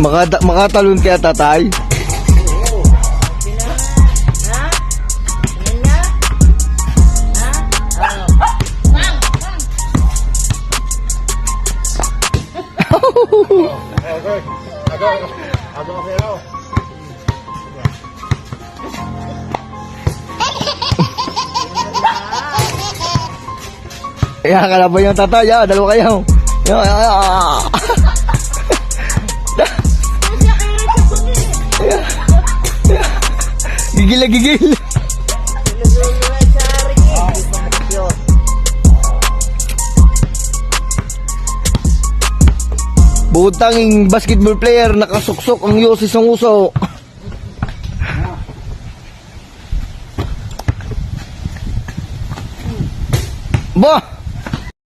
Makata makatalon kaya tatay? Oh. Kaya ka na ba yung tatay? Dalawa kayo. Ah, ah, ah. Gigil na gigil. Butang basketball player, nakasuksok ang yosi sa uso. Bah!